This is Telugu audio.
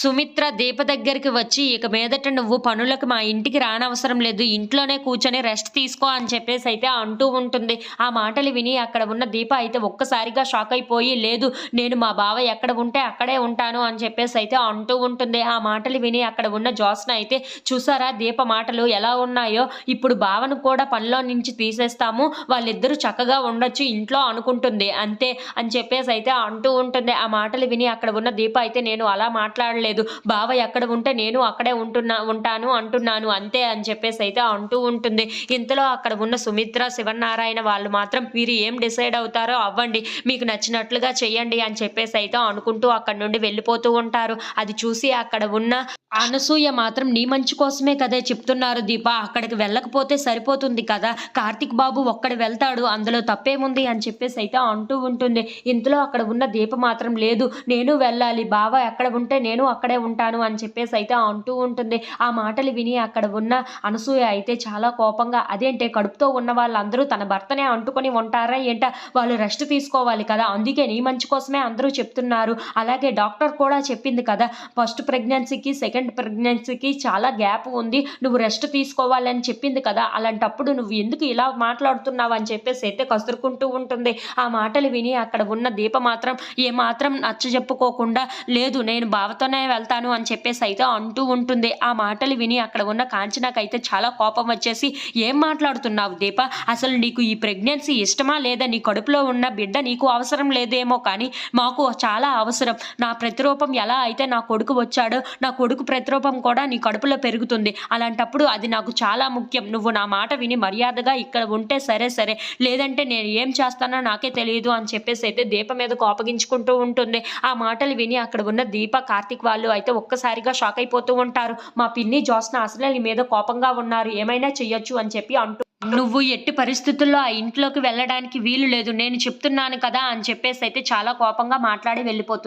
సుమిత్ర దీప దగ్గరికి వచ్చి ఇక మీదట నువ్వు పనులకు మా ఇంటికి రానవసరం లేదు. ఇంట్లోనే కూర్చొని రెస్ట్ తీసుకో అని చెప్పేసి అయితే అంటూ ఉంటుంది. ఆ మాటలు విని అక్కడ ఉన్న దీప అయితే ఒక్కసారిగా షాక్ అయిపోయి లేదు నేను మా బావ ఎక్కడ ఉంటే అక్కడే ఉంటాను అని చెప్పేసి అయితే అంటూ ఉంటుంది. ఆ మాటలు విని అక్కడ ఉన్న జోస్న అయితే చూసారా దీప మాటలు ఎలా ఉన్నాయో? ఇప్పుడు బావను కూడా పనిలో నుంచి తీసేస్తాము. వాళ్ళిద్దరూ చక్కగా ఉండొచ్చు ఇంట్లో అనుకుంటుంది. అంతే అని చెప్పేసి అయితే అంటూ ఉంటుంది. ఆ మాటలు విని అక్కడ ఉన్న దీప అయితే నేను అలా మాట్లాడలేదు. బావ ఎక్కడ ఉంటే నేను అక్కడే ఉంటున్నా ఉంటాను అంటున్నాను అంతే అని చెప్పేసి అయితే అంటూ ఉంటుంది. ఇంతలో అక్కడ ఉన్న సుమిత్ర శివనారాయణ వాళ్ళు మాత్రం మీరు ఏం డిసైడ్ అవుతారో అవ్వండి మీకు నచ్చినట్లుగా చెయ్యండి అని చెప్పేసి అయితే అనుకుంటూ అక్కడ నుండి వెళ్ళిపోతూ ఉంటారు. అది చూసి అక్కడ ఉన్న అనసూయ మాత్రం నీ మంచి కోసమే కదే చెప్తున్నారు దీప. అక్కడికి వెళ్ళకపోతే సరిపోతుంది కదా. కార్తిక్ బాబు ఒక్కడు వెళ్తాడు. అందులో తప్పేముంది అని చెప్పేసి అయితే అంటూ ఉంటుంది. ఇంతలో అక్కడ ఉన్న దీప మాత్రం లేదు. నేను వెళ్ళాలి. బావ ఎక్కడ ఉంటే నేను అక్కడే ఉంటాను అని చెప్పేసి అయితే అంటూ ఉంటుంది. ఆ మాటలు విని అక్కడ ఉన్న అనసూయ అయితే చాలా కోపంగా అదేంటే కడుపుతో ఉన్న వాళ్ళందరూ తన భర్తనే అంటుకొని ఉంటారా ఏంట? వాళ్ళు రెస్ట్ తీసుకోవాలి కదా. అందుకే నీ మంచి కోసమే అందరూ చెప్తున్నారు. అలాగే డాక్టర్ కూడా చెప్పింది కదా. ఫస్ట్ ప్రెగ్నెన్సీకి సెకండ్ సెకండ్ ప్రెగ్నెన్సీకి చాలా గ్యాప్ ఉంది. నువ్వు రెస్ట్ తీసుకోవాలని చెప్పింది కదా అలాంటప్పుడు నువ్వు ఎందుకు ఇలా మాట్లాడుతున్నావు అని చెప్పేసి అయితే కసురుకుంటూ ఉంటుంది. ఆ మాటలు విని అక్కడ ఉన్న దీప మాత్రం ఏ మాత్రం నచ్చ చెప్పుకోకుండా లేదు నేను బావతోనే వెళ్తాను అని చెప్పేసి అయితే అంటూ ఉంటుంది. ఆ మాటలు విని అక్కడ ఉన్న కాంచనాకైతే చాలా కోపం వచ్చేసి ఏం మాట్లాడుతున్నావు దీప? అసలు నీకు ఈ ప్రెగ్నెన్సీ ఇష్టమా లేదా? నీ కడుపులో ఉన్న బిడ్డ నీకు అవసరం లేదేమో కానీ మాకు చాలా అవసరం. నా ప్రతిరూపం ఎలా అయితే నా కొడుకు వచ్చాడో నా కొడుకు ప్రతిరూపం కూడా నీ కడుపులో పెరుగుతుంది. అలాంటప్పుడు అది నాకు చాలా ముఖ్యం. నువ్వు నా మాట విని మర్యాదగా ఇక్కడ ఉంటే సరే సరే. లేదంటే నేను ఏం చేస్తానో నాకే తెలియదు అని చెప్పేసి అయితే దీప మీద కోపగించుకుంటూ ఉంటుంది. ఆ మాటలు విని అక్కడ ఉన్న దీప కార్తిక్ వాళ్ళు అయితే ఒక్కసారిగా షాక్ అయిపోతూ ఉంటారు. మా పిన్ని జోస్న అసలు నీ మీద కోపంగా ఉన్నారు. ఏమైనా చెయ్యొచ్చు అని చెప్పి అంటూ నువ్వు ఎట్టి పరిస్థితుల్లో ఆ ఇంట్లోకి వెళ్ళడానికి వీలు లేదు. నేను చెప్తున్నాను కదా అని చెప్పేసి అయితే చాలా కోపంగా మాట్లాడి వెళ్ళిపోతుంది